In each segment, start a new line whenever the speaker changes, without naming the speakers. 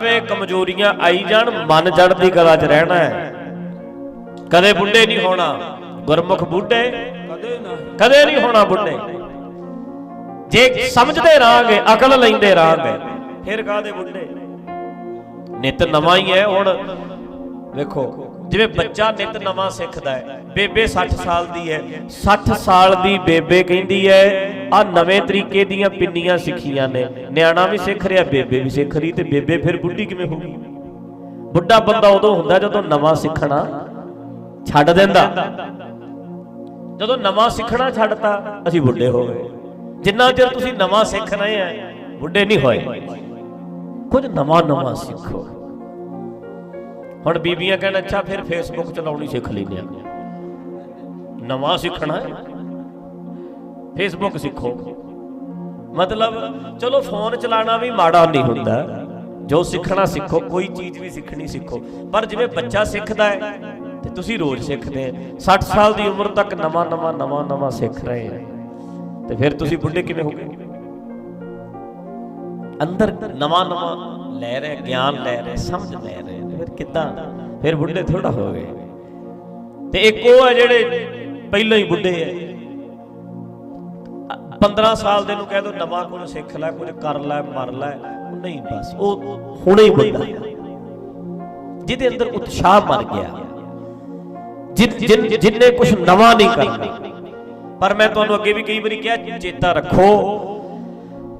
ਵੇ ਕਮਜ਼ੋਰੀਆਂ ਆਈ ਜਾਣ, ਮਨ ਜੜ ਕਲਾ 'ਚ ਰਹਿਣਾ ਹੈ। ਕਦੇ ਬੁੱਢੇ ਨਹੀਂ ਹੋਣਾ, ਗੁਰਮੁਖ ਬੁੱਢੇ।
ਕਦੇ ਨਾ
ਕਦੇ ਨਹੀਂ ਹੋਣਾ ਬੁੱਢੇ। ਜੇ ਸਮਝਦੇ ਰਾਂਗੇ, ਅਕਲ ਲੈਂਦੇ ਰਾਂਗੇ, ਫਿਰ ਕਾਦੇ ਬੁੱਢੇ? ਨਿਤ ਨਵਾਂ ਹੀ ਹੈ ਹੁਣ। ਵੇਖੋ, ਜਿਵੇਂ ਬੱਚਾ ਨਿਤ ਨਵਾਂ ਸਿੱਖਦਾ ਹੈ, ਬੇਬੇ 60 ਸਾਲ ਦੀ ਹੈ 60 ਸਾਲ ਦੀ ਬੇਬੇ ਕਹਿੰਦੀ ਹੈ ਆ ਨਵੇਂ ਤਰੀਕੇ ਦੀਆਂ ਪਿੰਨੀਆਂ ਸਿੱਖੀਆਂ ਨੇ। ਨਿਆਣਾ ਵੀ ਸਿੱਖ ਰਿਹਾ, ਬੇਬੇ ਵੀ ਸਿੱਖ ਰਹੀ ਤੇ ਬੇਬੇ ਫਿਰ ਬੁੱਢੀ ਕਿਵੇਂ ਹੋਊਗੀ ਬੁੱਢਾ ਬੰਦਾ ਉਦੋਂ ਹੁੰਦਾ ਜਦੋਂ ਨਵਾਂ ਸਿੱਖਣਾ ਛੱਡ ਦਿੰਦਾ। ਜਦੋਂ ਨਵਾਂ ਸਿੱਖਣਾ ਛੱਡਤਾ, ਅਸੀਂ ਬੁੱਢੇ ਹੋ ਗਏ। ਜਿੰਨਾ ਚਿਰ ਤੁਸੀਂ ਨਵਾਂ ਸਿੱਖ ਰਹੇ ਆ, ਬੁੱਢੇ ਨਹੀਂ ਹੋਏ। ਕੁਝ ਨਵਾਂ ਨਵਾਂ ਸਿੱਖੋ। ਹੁਣ ਬੀਬੀਆਂ ਕਹਿਣ, ਅੱਛਾ ਫਿਰ ਫੇਸਬੁੱਕ ਚਲਾਉਣੀ ਸਿੱਖ ਲੈਂਦੇ ਆ। ਨਵਾਂ ਸਿੱਖਣਾ ਹੈ। ਫੇਸਬੁੱਕ ਸਿੱਖੋ। ਮਤਲਬ, ਚਲੋ ਫੋਨ ਚਲਾਉਣਾ ਵੀ ਮਾੜਾ ਨਹੀਂ ਹੁੰਦਾ। ਜੋ ਸਿੱਖਣਾ ਸਿੱਖੋ, ਕੋਈ ਚੀਜ਼ ਵੀ ਸਿੱਖਣੀ ਸਿੱਖੋ। ਪਰ ਜਿਵੇਂ ਬੱਚਾ ਸਿੱਖਦਾ ਹੈ, ਤੇ ਤੁਸੀਂ ਰੋਜ਼ ਸਿੱਖਦੇ ਆ 60 ਸਾਲ ਦੀ ਉਮਰ ਤੱਕ ਨਵਾਂ ਨਵਾਂ ਨਵਾਂ ਨਵਾਂ ਸਿੱਖ ਰਹੇ ਆ ਤੇ ਫਿਰ ਤੁਸੀਂ ਬੁੱਢੇ ਕਿਵੇਂ ਹੋਗੇ? ਅੰਦਰ ਨਵਾਂ ਨਵਾਂ ਲੈ ਰਹੇ, ਗਿਆਨ ਲੈ ਰਹੇ, ਸਮਝ ਲੈ ਰਹੇ। ਫਿਰ ਕਿੱਦਾਂ? ਫਿਰ ਬੁੱਢੇ ਥੋੜਾ ਹੋ ਗਏ ਤੇ ਇੱਕ ਉਹ ਹੈ ਜਿਹੜੇ ਪਹਿਲਾਂ ਹੀ ਬੁੱਢੇ ਐ 15 ਸਾਲ ਦੇ ਨੂੰ ਕਹਿ ਦੋ ਨਵਾਂ ਕੁਝ ਸਿੱਖ ਲੈ ਕੁਝ ਕਰ ਲੈ ਮਰ ਲੈ। ਨਹੀਂ ਬਸ ਉਹ ਹੁਣੇ ਹੀ ਬੁੱਢਾ ਜਿਹਦੇ ਅੰਦਰ ਉਤਸ਼ਾਹ ਮਰ ਗਿਆ। ਜਿਨ- ਕੁਝ ਨਵਾਂ ਨਹੀਂ ਕਰਨਾ। ਪਰ ਮੈਂ ਤੁਹਾਨੂੰ ਅੱਗੇ ਵੀ ਕਈ ਵਾਰੀ ਕਿਹਾ ਚੇਤਾ ਰੱਖੋ।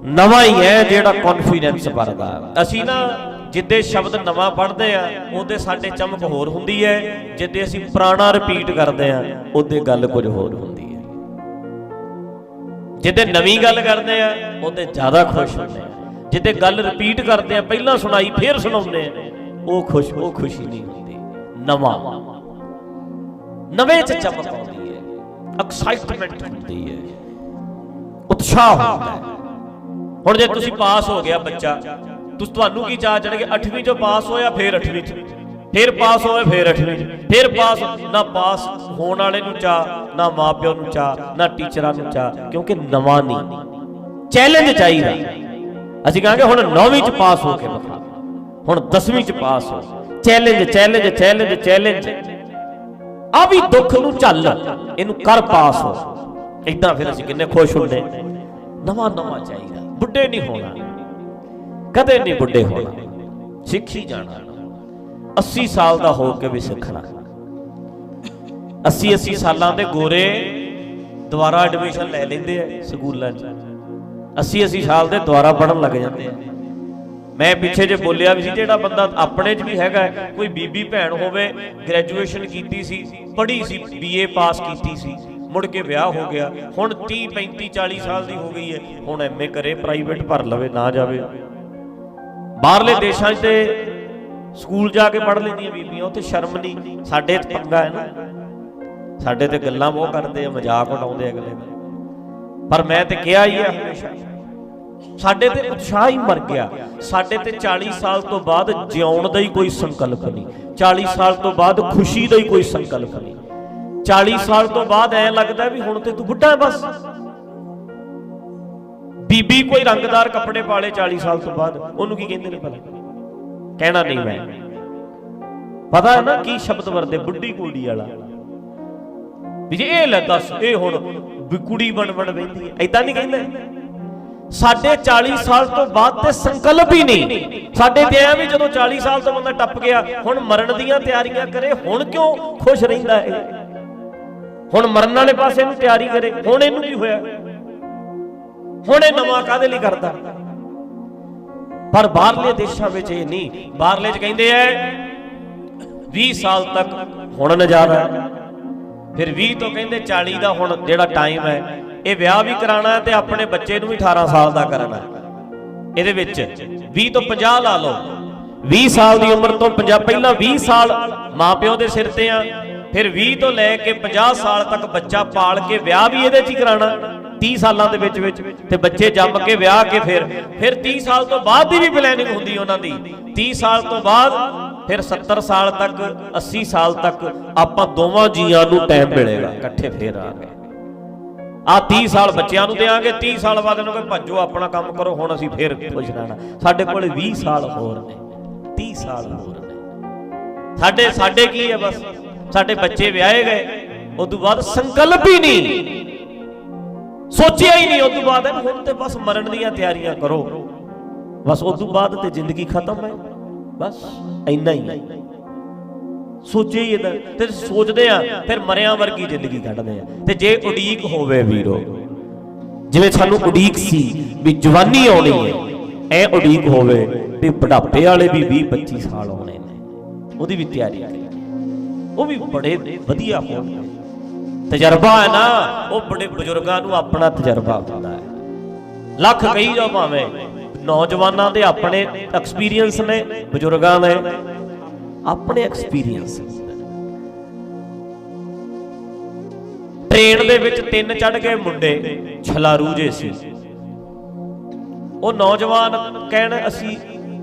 ਨਵਾਂ ਹੀ ਹੈ ਜਿਹੜਾ ਕੌਨਫੀਡੈਂਸ ਭਰਦਾ ਅਸੀਂ ਨਾ ਜਿੱਦੇ ਸ਼ਬਦ ਨਵਾਂ ਪੜ੍ਹਦੇ ਆ ਉਹਦੇ ਸਾਡੇ ਚਮਕ ਹੋਰ ਹੁੰਦੀ ਹੈ। ਜਿੱਦੇ ਅਸੀਂ ਪੁਰਾਣਾ ਰਿਪੀਟ ਕਰਦੇ ਆ ਉਹਦੇ ਗੱਲ ਕੁਝ ਹੋਰ ਹੁੰਦੀ ਹੈ। ਜਿੱਦੇ ਨਵੀਂ ਗੱਲ ਕਰਦੇ ਆ, ਉਹਦੇ ਜ਼ਿਆਦਾ ਖੁਸ਼ ਹੁੰਦੇ ਆ। ਜਿੱਦੇ ਗੱਲ ਰਿਪੀਟ ਕਰਦੇ ਆ, ਪਹਿਲਾਂ ਸੁਣਾਈ, ਫੇਰ ਸੁਣਾਉਂਦੇ ਆ। ਉਹ ਖੁਸ਼, ਉਹ ਖੁਸ਼ੀ ਨਹੀਂ ਹੁੰਦੀ। ਨਵਾਂ। ਨਵੇਂ ਚ ਚਮਕ ਆਉਂਦੀ ਹੈ। ਐਕਸਾਈਟਮੈਂਟ ਹੁੰਦੀ ਹੈ। ਉਤਸ਼ਾਹ ਹੁੰਦਾ ਹੈ। ਹੁਣ ਜੇ ਤੁਸੀਂ ਪਾਸ ਹੋ ਗਿਆ ਬੱਚਾ, ਤੁਸੀਂ, ਤੁਹਾਨੂੰ ਕੀ ਚਾਹ ਚੜਗੇ 8ਵੀਂ ਚੋਂ ਪਾਸ ਹੋਇਆ, ਫੇਰ 8ਵੀਂ ਚ। ਫਿਰ ਪਾਸ ਹੋਇਆ ਫਿਰ 8ਵੀਂ ਚ। ਫੇਰ ਪਾਸ, ਨਾ ਪਾਸ ਹੋਣ ਵਾਲੇ ਨੂੰ ਚਾਹ, ਨਾ ਮਾਪਿਓ ਨੂੰ ਚਾਹ, ਨਾ ਟੀਚਰਾਂ ਨੂੰ ਚਾਹ, ਕਿਉਂਕਿ ਨਵਾਂ ਨਹੀਂ। ਚੈਲੰਜ ਚਾਹੀਦਾ। ਅਸੀਂ ਕਹਾਂਗੇ ਹੁਣ 9ਵੀਂ ਚ ਪਾਸ ਹੋ ਕੇ ਵਿਖਾ। ਹੁਣ 10ਵੀਂ ਚ ਪਾਸ ਹੋ। ਚੈਲੰਜ ਚੈਲੰਜ ਚੈਲੰਜ ਚੈਲੰਜ ਆ ਵੀ ਦੁੱਖ ਨੂੰ ਝੱਲ, ਇਹਨੂੰ ਕਰ ਪਾਸ ਹੋ। ਇਦਾਂ ਫਿਰ ਅਸੀਂ ਕਿੰਨੇ ਖੁਸ਼ ਹੁੰਦੇ। ਨਵਾਂ ਨਵਾਂ ਚਾਹੀਦਾ। ਬੁੱਢੇ ਨਹੀਂ ਹੋਣਾ। ਕਦੇ ਨਹੀਂ ਬੁੱਢੇ ਹੋਣਾ। ਸਿੱਖੀ ਜਾਣਾ। 80 ਸਾਲ ਦਾ ਹੋ ਕੇ ਵੀ ਸਿੱਖਣਾ। 80 80 ਸਾਲਾਂ ਦੇ ਗੋਰੇ ਦੁਬਾਰਾ ਐਡਮਿਸ਼ਨ ਲੈ ਲੈਂਦੇ ਆ ਸਕੂਲਾਂ 'ਚ। 80 80 ਸਾਲ ਦੇ ਦੁਬਾਰਾ ਪੜਨ ਲੱਗ ਜਾਂਦੇ ਆ। ਮੈਂ ਪਿੱਛੇ ਜੇ ਬੋਲਿਆ ਵੀ ਸੀ ਜਿਹੜਾ ਬੰਦਾ ਆਪਣੇ 'ਚ ਵੀ ਹੈਗਾ ਕੋਈ ਬੀਬੀ ਭੈਣ ਹੋਵੇ ਗ੍ਰੈਜੂਏਸ਼ਨ ਕੀਤੀ ਸੀ ਪੜ੍ਹੀ ਸੀ ਬੀਏ ਪਾਸ ਕੀਤੀ ਸੀ ਮੁੜ ਕੇ ਵਿਆਹ ਹੋ ਗਿਆ ਹੁਣ 30 35 40 ਸਾਲ ਦੀ ਹੋ ਗਈ ਹੈ ਹੁਣ ਐਮਏ ਕਰੇ ਪ੍ਰਾਈਵੇਟ ਭਰ ਲਵੇ ਨਾ ਜਾਵੇ। ਬਾਹਰਲੇ ਦੇਸ਼ਾਂ 'ਚ ਤੇ ਸਕੂਲ ਜਾ ਕੇ ਪੜ੍ਹ ਲੈਂਦੀਆਂ ਬੀਬੀਆਂ, ਉੱਥੇ ਸ਼ਰਮ ਨਹੀਂ। ਸਾਡੇ ਤੇ ਪੰਗਾ ਹੈ ਨਾ। ਸਾਡੇ ਤੇ ਗੱਲਾਂ ਬਹੁਤ ਕਰਦੇ ਆ, ਮਜ਼ਾਕ ਉਡਾਉਂਦੇ ਅਗਲੇ। ਪਰ ਮੈਂ ਤੇ ਕਿਹਾ ਹੀ ਆ ਹਮੇਸ਼ਾ, ਸਾਡੇ ਤੇ ਉਤਸ਼ਾਹ ਹੀ ਮਰ ਗਿਆ। ਸਾਡੇ ਤੇ 40 ਸਾਲ ਤੋਂ ਬਾਅਦ ਜਿਉਣ ਦਾ ਹੀ ਕੋਈ ਸੰਕਲਪ ਨਹੀਂ। 40 ਸਾਲ ਤੋਂ ਬਾਅਦ ਖੁਸ਼ੀ ਦਾ ਹੀ ਕੋਈ ਸੰਕਲਪ ਨਹੀਂ। 40 ਸਾਲ ਤੋਂ ਬਾਅਦ ਐ ਲੱਗਦਾ ਵੀ ਹੁਣ ਤੇ ਤੂੰ ਬੁੱਢਾ ਬਸ। ਬੀਬੀ ਕੋਈ ਰੰਗਦਾਰ ਕੱਪੜੇ ਪਾਲੇ 40 ਸਾਲ ਤੋਂ ਬਾਅਦ, ਉਹਨੂੰ ਕੀ ਕਹਿੰਦੇ ਨੇ ਭਲਾ? ਕਹਿਣਾ ਨਹੀਂ ਮੈਂ। ਪਤਾ ਹੈ ਨਾ ਕੀ ਸ਼ਬਦ ਵਰਦੇ? ਬੁੱਢੀ ਕੁੜੀ ਵਾਲਾ। ਵੀ ਜੇ ਇਹ ਲੈ ਦੱਸ, ਇਹ ਹੁਣ ਵੀ ਕੁੜੀ ਬਣ ਬਣ ਬੈਂਦੀ ਹੈ। ਐਦਾਂ ਨਹੀਂ ਕਹਿੰਦੇ। ਸਾਡੇ 40 ਸਾਲ ਤੋਂ ਬਾਅਦ ਤੇ ਸੰਕਲਪ ਹੀ ਨਹੀਂ। ਸਾਡੇ ਤੇ ਐ ਵੀ ਜਦੋਂ 40 ਸਾਲ ਤੋਂ ਬੰਦਾ ਟੱਪ ਗਿਆ, ਹੁਣ ਮਰਨ ਦੀਆਂ ਤਿਆਰੀਆਂ ਕਰੇ, ਹੁਣ ਕਿਉਂ ਖੁਸ਼ ਰਹਿੰਦਾ ਇਹ? ਹੁਣ ਮਰਨ ਵਾਲੇ ਪਾਸੇ ਨੂੰ ਤਿਆਰੀ ਕਰੇ, ਹੁਣ ਇਹਨੂੰ ਕੀ ਹੋਇਆ? ਹੁਣ ਇਹ ਨਵਾਂ ਕਾਦੇ ਲਈ ਕਰਦਾ? ਪਰ ਬਾਹਰਲੇ ਦੇਸ਼ਾਂ ਵਿੱਚ ਇਹ ਨਹੀਂ। ਬਾਹਰਲੇ ਚ ਕਹਿੰਦੇ ਐ 20 ਸਾਲ ਤੱਕ ਹੁਣ ਨਜ਼ਾਰਾ ਫਿਰ 20 ਤੋਂ ਕਹਿੰਦੇ 40 ਦਾ ਹੁਣ ਜਿਹੜਾ ਟਾਈਮ ਹੈ, ਇਹ ਵਿਆਹ ਵੀ ਕਰਾਣਾ ਤੇ ਆਪਣੇ ਬੱਚੇ ਨੂੰ ਵੀ 18 ਸਾਲ ਦਾ ਕਰਨਾ ਇਹਦੇ ਵਿੱਚ 20 ਤੋਂ 50 ਲਾ ਲਓ। 20 ਸਾਲ ਦੀ ਉਮਰ ਤੋਂ 50 ਪਹਿਲਾਂ 20 ਸਾਲ ਮਾਪਿਓ ਦੇ ਸਿਰ ਤੇ ਆ, ਫਿਰ 20 ਤੋਂ ਲੈ ਕੇ 50 ਸਾਲ ਤੱਕ ਬੱਚਾ ਪਾਲ ਕੇ ਵਿਆਹ ਵੀ ਇਹਦੇ 'ਚ ਹੀ ਕਰਾਣਾ 30 ਸਾਲਾਂ ਦੇ ਵਿੱਚ ਵਿੱਚ ਤੇ ਬੱਚੇ ਜੰਮ ਕੇ ਵਿਆਹ ਕੇ ਫਿਰ ਫਿਰ 30 ਸਾਲ ਤੋਂ ਬਾਅਦ ਦੀ ਵੀ ਪਲੈਨਿੰਗ ਹੁੰਦੀ ਉਹਨਾਂ ਦੀ। 30 ਸਾਲ ਤੋਂ ਬਾਅਦ ਫਿਰ 70 ਸਾਲ ਤੱਕ 80 ਸਾਲ ਤੱਕ ਆਪਾਂ ਦੋਵਾਂ ਜੀਆਂ ਨੂੰ ਟਾਈਮ ਮਿਲੇਗਾ, ਇਕੱਠੇ ਫੇਰ ਆ ਗਏ। ਆ 30 ਸਾਲ ਬੱਚਿਆਂ ਨੂੰ ਦੇਾਂਗੇ 30 ਸਾਲ ਬਾਅਦ ਇਹਨਾਂ ਨੂੰ ਭੱਜੋ ਆਪਣਾ ਕੰਮ ਕਰੋ, ਹੁਣ ਅਸੀਂ ਫੇਰ ਖੁਸ਼ ਰਹਿਣਾ। ਸਾਡੇ ਕੋਲ 20 ਸਾਲ ਹੋਰ ਨੇ ਸਾਲ ਹੋਰ ਨੇ। ਸਾਡੇ ਸਾਡੇ ਕੀ ਹੈ ਬਸ? ਸਾਡੇ ਬੱਚੇ ਵਿਆਹੇ ਗਏ ਉਸ ਤੋਂ ਬਾਅਦ ਸੰਕਲਪ ਹੀ ਨਹੀਂ। ਸੋਚਿਆ ਹੀ ਨਹੀਂ ਉਸ ਤੋਂ ਬਾਅਦ ਹੁਣ ਤੇ ਬਸ ਮਰਨ ਦੀਆਂ ਤਿਆਰੀਆਂ ਕਰੋ। ਬਸ ਉਸ ਤੋਂ ਬਾਅਦ ਤੇ ਜ਼ਿੰਦਗੀ ਖਤਮ ਹੈ। ਬਸ ਇੰਨਾ ਹੀ। ਸੋਚੇ ਹੀ ਇਹਦਾ। ਤੇ ਸੋਚਦੇ ਆ, ਫਿਰ ਮਰਿਆਂ ਵਰਗੀ ਜ਼ਿੰਦਗੀ ਕੱਢਦੇ ਆ। ਤੇ ਜੇ ਉਡੀਕ ਹੋਵੇ ਵੀਰੋ, ਜਿਵੇਂ ਸਾਨੂੰ ਉਡੀਕ ਸੀ ਵੀ ਜਵਾਨੀ ਆਉਣੀ ਹੈ ਐ ਉਡੀਕ ਹੋਵੇ ਵੀ ਬੁਢਾਪੇ ਵਾਲੇ ਵੀ 20 25 ਸਾਲ ਆਉਣੇ ਨੇ। ਉਹਦੀ ਵੀ ਤਿਆਰੀ ਕਰੀ ਉਹ ਵੀ ਬੜੇ ਵਧੀਆ ਹੋਣਗੇ। ਤਜਰਬਾ ਹੈ ਨਾ, ਉਹ ਬੜੇ ਬਜ਼ੁਰਗਾਂ ਨੂੰ ਆਪਣਾ ਤਜਰਬਾ ਹੁੰਦਾ ਹੈ। ਲੱਖ ਕਹੀ ਜਾਓ ਭਾਵੇਂ, ਨੌਜਵਾਨਾਂ ਦੇ ਆਪਣੇ ਐਕਸਪੀਰੀਅੰਸ ਨੇ, ਬਜ਼ੁਰਗਾਂ ਨੇ, ਆਪਣੇ ਐਕਸਪੀਰੀਅੰਸ ਟ੍ਰੇਨ ਦੇ ਵਿੱਚ ਤਿੰਨ ਚੜ ਗਏ ਮੁੰਡੇ ਛਲਾਰੂ ਜੇ ਸੀ। ਉਹ ਨੌਜਵਾਨ ਕਹਿਣ, ਅਸੀਂ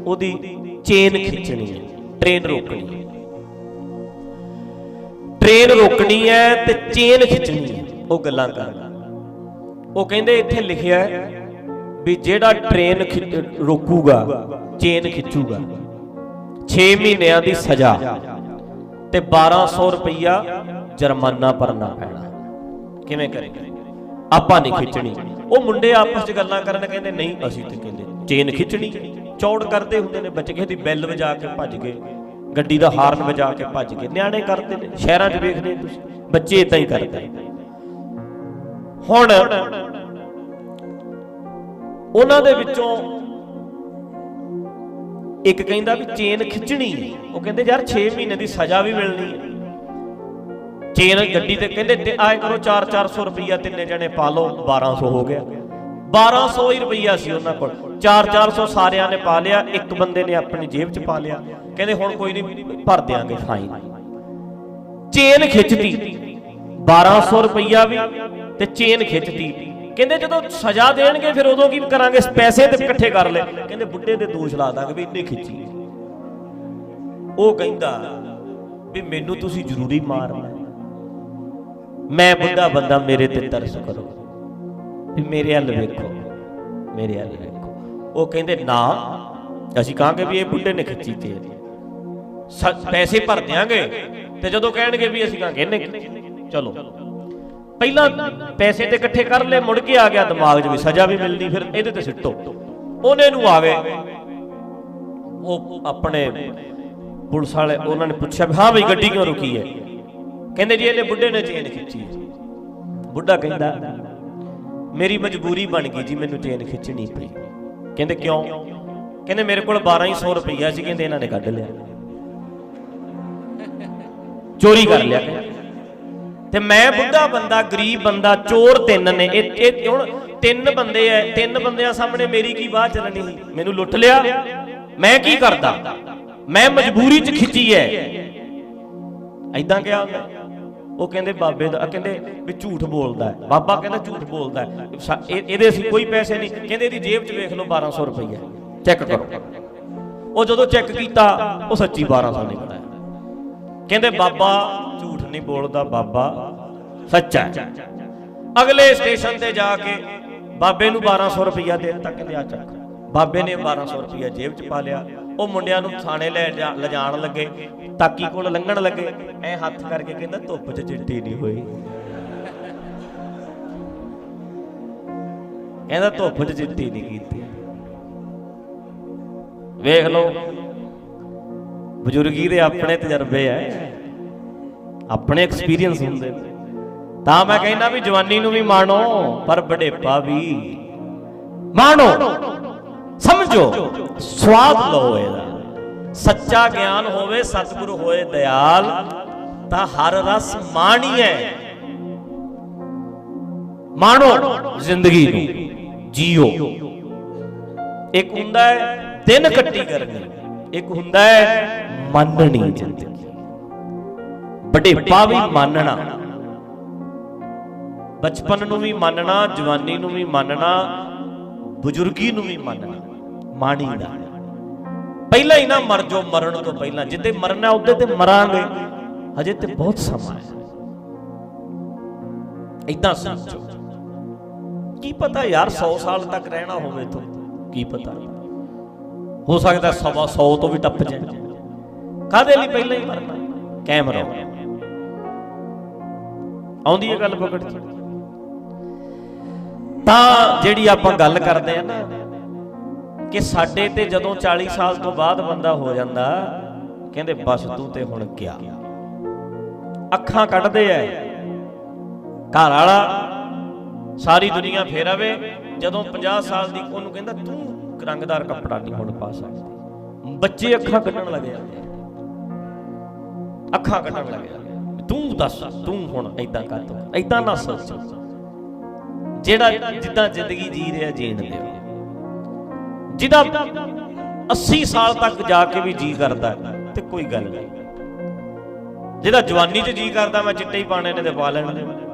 ਉਹਦੀ ਚੇਨ ਖਿੱਚਣੀ ਹੈ, ਟ੍ਰੇਨ ਰੋਕਣੀ ਟ੍ਰੇਨ ਰੋਕਣੀ ਹੈ ਤੇ ਚੇਨ ਖਿੱਚਣੀ ਹੈ। ਉਹ ਗੱਲਾਂ ਕਰਨ ਉਹ ਕਹਿੰਦੇ ਇੱਥੇ ਲਿਖਿਆ ਹੈ ਵੀ ਜਿਹੜਾ ਟ੍ਰੇਨ ਰੋਕੂਗਾ, ਚੇਨ ਖਿੱਚੂਗਾ 6 ਮਹੀਨਿਆਂ ਦੀ ਸਜ਼ਾ ਤੇ 1200 ਰੁਪਈਆ ਜੁਰਮਾਨਾ ਭਰਨਾ ਪੈਣਾ। ਕਿਵੇਂ ਕਰੇਗਾ ਆਪਾਂ ਨਹੀਂ ਖਿੱਚਣੀ। ਉਹ ਮੁੰਡੇ ਆਪਸ 'ਚ ਗੱਲਾਂ ਕਰਨ ਕਹਿੰਦੇ, ਨਹੀਂ, ਅਸੀਂ ਤੇ ਕਹਿੰਦੇ ਚੇਨ ਖਿੱਚਣੀ ਚੌੜ ਕਰਦੇ ਹੁੰਦੇ ਨੇ, ਬੱਚੇ ਕਿਸੇ ਦੀ ਬੈਲ ਵਜਾ ਕੇ ਭੱਜ ਗਏ। ਗੱਡੀ ਦਾ ਹਾਰਨ ਵਜਾ ਕੇ ਭੱਜ ਗਏ। ਨਿਆਣੇ ਕਰਦੇ ਨੇ, ਸ਼ਹਿਰਾਂ 'ਚ ਵੇਖਦੇ ਤੁਸੀਂ। ਬੱਚੇ ਇਦਾਂ ਹੀ ਕਰਦੇ ਹੁਣ ਉਹਨਾਂ ਦੇ ਵਿੱਚੋਂ ਇੱਕ ਕਹਿੰਦਾ ਵੀ ਚੇਨ ਖਿੱਚਣੀ ਉਹ ਕਹਿੰਦੇ, ਯਾਰ 6 ਮਹੀਨੇ ਦੀ ਸਜ਼ਾ ਵੀ ਮਿਲਣੀ ਹੈ। ਚੇਨ ਗੱਡੀ ਤੇ ਕਹਿੰਦੇ, ਤੇ ਆਏ ਕਰੋ 4-400 ਰੁਪਈਆ ਤਿੰਨੇ ਜਣੇ ਪਾ ਲਓ 1200 ਹੋ ਗਿਆ। 1200 ਹੀ ਰੁਪਈਆ ਸੀ ਉਹਨਾਂ ਕੋਲ। 4-400 ਸਾਰਿਆਂ ਨੇ ਪਾ ਲਿਆ, ਇੱਕ ਬੰਦੇ ਨੇ ਆਪਣੀ ਜੇਬ 'ਚ ਪਾ ਲਿਆ। ਕਹਿੰਦੇ ਹੁਣ ਕੋਈ ਨਹੀਂ, ਭਰ ਦਿਆਂਗੇ ਫਾਈਨ ਚੇਨ ਖਿੱਚਤੀ 1200 ਰੁਪਈਆ ਵੀ ਤੇ ਚੇਨ ਖਿੱਚਤੀ। ਕਹਿੰਦੇ ਜਦੋਂ ਸਜ਼ਾ ਦੇਣਗੇ ਫਿਰ ਉਦੋਂ ਕੀ ਕਰਾਂਗੇ? ਪੈਸੇ ਤੇ ਇਕੱਠੇ ਕਰ ਲੈ ਕਹਿੰਦੇ ਬੁੱਢੇ ਦੇ ਦੋਸ਼ ਲਾ ਦਾਂਗੇ ਵੀ ਇੰਨੇ ਖਿੱਚੀ। ਉਹ ਕਹਿੰਦਾ ਵੀ ਮੈਨੂੰ ਤੁਸੀਂ ਜ਼ਰੂਰੀ ਮਾਰਨਾ ਮੈਂ ਬੁੱਢਾ ਬੰਦਾ, ਮੇਰੇ ਤੇ ਤਰਸ ਕਰੋ। ਵੀ ਮੇਰੇ ਵੱਲ ਵੇਖੋ, ਮੇਰੇ ਵੱਲ ਵੇਖੋ। ਉਹ ਕਹਿੰਦੇ ਨਾ, ਅਸੀਂ ਕਹਾਂਗੇ ਵੀ ਇਹ ਬੁੱਢੇ ਨੇ ਖਿੱਚੀ ਤੇ ਪੈਸੇ ਭਰ ਦਿਆਂਗੇ। ਤੇ ਜਦੋਂ ਕਹਿਣਗੇ ਵੀ ਅਸੀਂ ਕਹਾਂਗੇ ਇਹਨੇ ਚਲੋ। ਪਹਿਲਾਂ ਪੈਸੇ ਤੇ ਇਕੱਠੇ ਕਰ ਲਏ, ਮੁੜ ਕੇ ਆ ਗਿਆ ਦਿਮਾਗ 'ਚ ਵੀ ਸਜ਼ਾ ਵੀ ਮਿਲਣੀ ਫਿਰ, ਇਹਦੇ ਤੇ ਸਿੱਟੋ। ਉਹਨੇ ਨੂੰ ਆ ਉਹ ਆਪਣੇ ਪੁਲਿਸ ਵਾਲੇ, ਉਹਨਾਂ ਨੇ ਪੁੱਛਿਆ ਵੀ, ਹਾਂ ਬਈ, ਗੱਡੀ ਕਿਉਂ ਰੁਕੀ ਹੈ? ਕਹਿੰਦੇ ਜੀ, ਇਹਨੇ ਬੁੱਢੇ ਨੇ ਚੇਨ ਖਿੱਚੀ ਬੁੱਢਾ ਕਹਿੰਦਾ, ਮੇਰੀ ਮਜਬੂਰੀ ਬਣ ਗਈ ਜੀ, ਮੈਨੂੰ ਚੇਨ ਖਿੱਚਣੀ ਪਈ। ਕਹਿੰਦੇ, ਕਿਉਂ? ਕਹਿੰਦੇ, ਮੇਰੇ ਕੋਲ 1200 ਰੁਪਈਆ ਸੀ, ਕਹਿੰਦੇ, ਇਹਨਾਂ ਨੇ ਕੱਢ ਲਿਆ। ਚੋਰੀ ਕਰ ਲਿਆ ਤੇ ਮੈਂ ਬੁੱਢਾ ਬੰਦਾ, ਗਰੀਬ ਬੰਦਾ, ਚੋਰ ਤਿੰਨ ਨੇ। ਇਹ ਇਹ ਹੁਣ ਤਿੰਨ ਬੰਦੇ ਐ, ਤਿੰਨ ਬੰਦਿਆਂ ਸਾਹਮਣੇ ਮੇਰੀ ਕੀ ਬਾਤ ਚੱਲਣੀ ਸੀ? ਮੈਨੂੰ ਲੁੱਟ ਲਿਆ। ਮੈਂ ਕੀ ਕਰਦਾ? ਮੈਂ ਮਜਬੂਰੀ 'ਚ ਖਿੱਚੀ ਐ। ਐਦਾਂ ਕਿਹਾ ਹੁੰਦਾ ਉਹ ਕਹਿੰਦੇ, ਬਾਬੇ ਦਾ ਕਹਿੰਦੇ ਵੀ ਝੂਠ ਬੋਲਦਾ ਹੈ ਬਾਬਾ ਕਹਿੰਦਾ ਝੂਠ ਬੋਲਦਾ ਹੈ ਇਹਦੇ ਅਸੀਂ ਕੋਈ ਪੈਸੇ ਨਹੀਂ। ਕਹਿੰਦੇ ਇਹਦੀ ਜੇਬ 'ਚ ਵੇਖ ਲਓ 1200 ਰੁਪਈਆ। ਚੈੱਕ ਕਰੋ। ਉਹ ਜਦੋਂ ਚੈੱਕ ਕੀਤਾ, ਉਹ ਸੱਚੀ 1200 ਨਿਕਲਿਆ। ਕਹਿੰਦੇ ਬਾਬਾ ਝੂਠ ਨਹੀਂ ਬੋਲਦਾ, ਬਾਬਾ ਸੱਚਾ ਹੈ। ਅਗਲੇ ਸਟੇਸ਼ਨ ਤੇ ਜਾ ਕੇ ਬਾਬੇ ਨੂੰ 1200 ਰੁਪਇਆ ਦੇ ਦਿੱਤਾ ਕਹਿੰਦੇ ਆ ਚੱਕ। ਬਾਬੇ ਨੇ 1200 ਰੁਪਇਆ ਜੇਬ 'ਚ ਪਾ ਲਿਆ। ਉਹ ਮੁੰਡਿਆਂ ਨੂੰ ਥਾਣੇ ਲੈ ਲਿਜਾਣ ਲੱਗੇ, ਤਾਕੀ ਕੋਲ ਲੰਘਣ ਲੱਗੇ। ਐ ਹੱਥ ਕਰਕੇ ਕਹਿੰਦਾ, ਧੁੱਪ 'ਚ ਚਿੱਟੀ ਨਹੀਂ ਹੋਈ। ਕਹਿੰਦਾ, ਧੁੱਪ 'ਚ ਚਿੱਟੀ ਨਹੀਂ ਕੀਤੀ। ਵੇਖ ਲਓ ਬਜ਼ੁਰਗੀ ਦੇ ਆਪਣੇ ਤਜਰਬੇ ਐ। ਆਪਣੇ ਐਕਸਪੀਰੀਅੰਸ ਹੁੰਦੇ ਨੇ। ਤਾਂ ਮੈਂ ਕਹਿੰਦਾ ਵੀ ਜਵਾਨੀ ਨੂੰ ਵੀ ਮਾਣੋ, ਪਰ ਬੜੇਪਾ ਵੀ। ਮਾਣੋ, ਸਮਝੋ, ਸਵਾਦ ਲਓ ਇਹਦਾ। ਸੱਚਾ ਗਿਆਨ ਹੋਵੇ, ਸਤਿਗੁਰ ਹੋਏ ਦਿਆਲ, ਤਾਂ ਹਰ ਰਸ ਮਾਣੀਐ। ਮਾਣੋ ਜ਼ਿੰਦਗੀ ਨੂੰ, ਜੀਓ। ਇੱਕ ਹੁੰਦਾ ਹੈ ਦਿਨ ਕੱਟੀ ਕਰਨੀ, ਇੱਕ ਹੁੰਦਾ ਹੈ ਮੰਨਣੀ। ਜ਼ਿੰਦਗੀ ਬੜੇਪਾ ਵੀ ਮੰਨਣਾ। ਬਚਪਨ ਨੂੰ ਵੀ ਮੰਨਣਾ, ਜਵਾਨੀ ਨੂੰ ਵੀ ਮੰਨਣਾ, ਬਜ਼ੁਰਗੀ ਨੂੰ ਵੀ ਮੰਨਣਾ, ਮਾਣੀ ਦਾ। ਪਹਿਲਾਂ ਹੀ ਨਾ ਮਰ ਜੋ ਮਰਨ ਤੋਂ ਪਹਿਲਾਂ। ਜਿੱਦੇ ਮਰਨਾ ਉਹਦੇ ਤੇ ਮਰਾਂਗੇ। ਹਜੇ ਤੇ ਬਹੁਤ ਸਮਾਂ ਹੈ। ਇਦਾਂ ਸੋਚੋ। ਕੀ ਪਤਾ ਯਾਰ 100 ਸਾਲ ਤੱਕ ਰਹਿਣਾ ਹੋਵੇ ਤੂੰ ਕੀ ਪਤਾ। ਹੋ ਸਕਦਾ ਸਵਾ 100 ਤੋਂ ਵੀ ਟੱਪ ਜਾਏ ਕਾਦੇ ਲਈ ਪਹਿਲਾਂ ਹੀ ਮਰਨਾ ਕਾਇਮ ਰਹੋ ਆਉਂਦੀ ਹੈ ਗੱਲ ਪਕੜ ਚ ਤਾਂ ਜਿਹੜੀ ਆਪਾਂ ਗੱਲ ਕਰਦੇ ਆ ਨਾ, ਕਿ ਸਾਡੇ ਤੇ ਜਦੋਂ 40 ਸਾਲ ਤੋਂ ਬਾਅਦ ਬੰਦਾ ਹੋ ਜਾਂਦਾ, ਕਹਿੰਦੇ ਬਸ ਤੂੰ ਤੇ ਹੁਣ ਗਿਆ ਅੱਖਾਂ ਕੱਢਦੇ ਐ। ਘਰ ਵਾਲਾ ਸਾਰੀ ਦੁਨੀਆ ਫੇਰਾਵੇ ਜਦੋਂ 50 ਸਾਲ ਦੀ ਉਹਨੂੰ ਕਹਿੰਦਾ, ਤੂੰ ਰੰਗਦਾਰ ਕੱਪੜਾ ਨਹੀਂ ਹੁਣ ਪਾ ਸਕਦੀ। ਬੱਚੇ ਅੱਖਾਂ ਕੱਢਣ ਲੱਗ ਜਾਂਦੇ ਅੱਖਾਂ ਕੱਢਣ ਲੱਗਿਆ। ਤੂੰ ਦੱਸ, ਤੂੰ ਹੁਣ ਐਦਾਂ ਕਰ ਤੂੰ ਐਦਾਂ ਨਾ ਸੋਚ। ਜਿਹੜਾ ਜਿੱਦਾਂ ਜ਼ਿੰਦਗੀ ਜੀ ਰਿਹਾ, ਜੀਣ ਦਿਓ। ਜਿਹਦਾ 80 ਸਾਲ ਤੱਕ ਜਾ ਕੇ ਵੀ ਜੀ ਕਰਦਾ, ਤੇ ਕੋਈ ਗੱਲ ਨਹੀਂ। ਜਿਹਦਾ ਜਵਾਨੀ 'ਚ ਜੀ ਕਰਦਾ, ਮੈਂ ਚਿੱਟੇ ਹੀ ਪਾਣੇ ਨੇ ਤੇ ਪਾ ਲੈਣ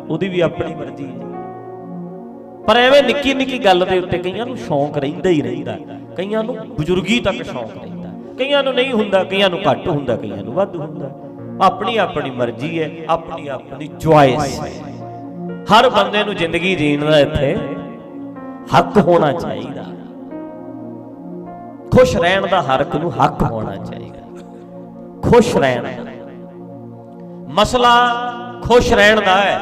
ਉਹਦੀ ਵੀ ਆਪਣੀ ਮਰਜ਼ੀ ਹੈ। ਪਰ ਐਵੇਂ ਨਿੱਕੀ ਨਿੱਕੀ ਗੱਲ ਦੇ ਉੱਤੇ ਕਈਆਂ ਨੂੰ ਸ਼ੌਂਕ ਰਹਿੰਦਾ ਹੀ ਰਹਿੰਦਾ। ਕਈਆਂ ਨੂੰ ਬਜ਼ੁਰਗੀ ਤੱਕ ਸ਼ੌਂਕ ਰਹਿੰਦਾ। ਕਈਆਂ ਨੂੰ ਨਹੀਂ ਹੁੰਦਾ, ਕਈਆਂ ਨੂੰ ਘੱਟ ਹੁੰਦਾ, ਕਈਆਂ ਨੂੰ ਵੱਧ ਹੁੰਦਾ। ਆਪਣੀ ਆਪਣੀ ਮਰਜ਼ੀ ਹੈ, ਆਪਣੀ ਆਪਣੀ ਚੁਆਇਸ ਹਰ ਬੰਦੇ ਨੂੰ ਜ਼ਿੰਦਗੀ ਜੀਣ ਦਾ ਇੱਥੇ ਹੱਕ ਹੋਣਾ ਚਾਹੀਦਾ। ਖੁਸ਼ ਰਹਿਣ ਦਾ ਹਰ ਇੱਕ ਨੂੰ ਹੱਕ ਹੋਣਾ ਚਾਹੀਦਾ। ਖੁਸ਼ ਰਹਿਣਾ ਮਸਲਾ ਖੁਸ਼ ਰਹਿਣ ਦਾ ਹੈ।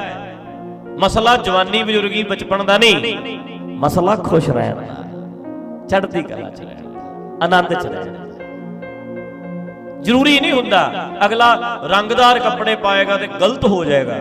ਮਸਲਾ ਜਵਾਨੀ ਬਜ਼ੁਰਗੀ ਬਚਪਨ ਦਾ ਨਹੀਂ। ਮਸਲਾ ਖੁਸ਼ ਰਹਿਣ ਦਾ ਚੜ੍ਹਦੀ ਕਲਾ ਚ ਰਹਿਣ ਆਨੰਦ ਚ ਰਹਿਣ ਜ਼ਰੂਰੀ ਨਹੀਂ ਹੁੰਦਾ। ਅਗਲਾ ਰੰਗਦਾਰ ਕੱਪੜੇ ਪਾਏਗਾ ਤੇ ਗਲਤ ਹੋ ਜਾਏਗਾ।